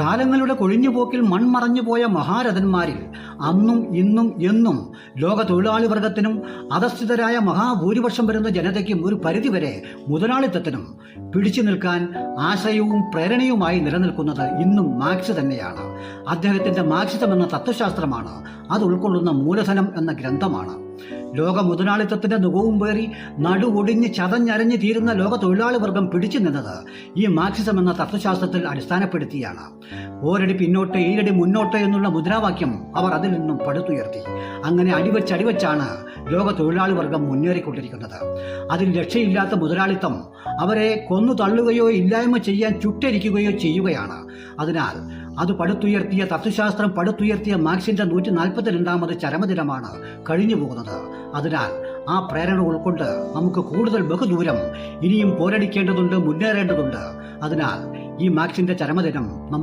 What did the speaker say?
കാലങ്ങളുടെ കൊഴിഞ്ഞുപോക്കിൽ മൺമറഞ്ഞുപോയ മഹാരഥന്മാരിൽ അന്നും ഇന്നും എന്നും ലോക തൊഴിലാളി വർഗത്തിനും അധസ്ഥിതരായ മഹാഭൂരിപക്ഷം വരുന്ന ജനതയ്ക്കും ഒരു പരിധിവരെ മുതലാളിത്തത്തിനും പിടിച്ചു നിൽക്കാൻ ആശയവും പ്രേരണയുമായി നിലനിൽക്കുന്നത് ഇന്നും മാർക്സ് തന്നെയാണ്. അദ്ദേഹത്തിന്റെ മാർക്സിസം എന്ന തത്വശാസ്ത്രമാണ് അത് ഉൾക്കൊള്ളുന്ന മൂലധനം എന്ന ഗ്രന്ഥമാണ്. ലോക മുതലാളിത്തത്തിന്റെ നുകവും പേറി നടുവൊടിഞ്ഞ് ചതഞ്ഞരഞ്ഞ് തീരുന്ന ലോക തൊഴിലാളി വർഗം പിടിച്ചു നിന്നത് ഈ മാർക്സിസം എന്ന തത്വശാസ്ത്രത്തിൽ അടിസ്ഥാനപ്പെടുത്തിയാണ്. ഓരടി പിന്നോട്ട് ഏഴടി മുന്നോട്ട് എന്നുള്ള മുദ്രാവാക്യം അവർ അതിൽ നിന്നും പടുത്തുയർത്തി. അങ്ങനെ അടിവച്ചടിവച്ചാണ് ലോക തൊഴിലാളി വർഗം മുന്നേറിക്കൊണ്ടിരിക്കുന്നത്. അതിൽ രക്ഷയില്ലാത്ത മുതലാളിത്തം അവരെ കൊന്നു തള്ളുകയോ ഇല്ലായ്മ ചെയ്യാൻ ചുട്ടരിക്കുകയോ ചെയ്യുകയാണ്. അതിനാൽ അത് പടുത്തുയർത്തിയ തത്വശാസ്ത്രം പടുത്തുയർത്തിയ മാർക്സിന്റെ നൂറ്റി നാൽപ്പത്തി രണ്ടാമത് ചരമദിനമാണ് കഴിഞ്ഞു പോകുന്നത്. അതിനാൽ ആ പ്രേരണ ഉൾക്കൊണ്ട് നമുക്ക് കൂടുതൽ ബഹുദൂരം ഇനിയും പോരടിക്കേണ്ടതുണ്ട് മുന്നേറേണ്ടതുണ്ട്. അതിനാൽ ഈ മാർക്സിന്റെ ചരമദിനം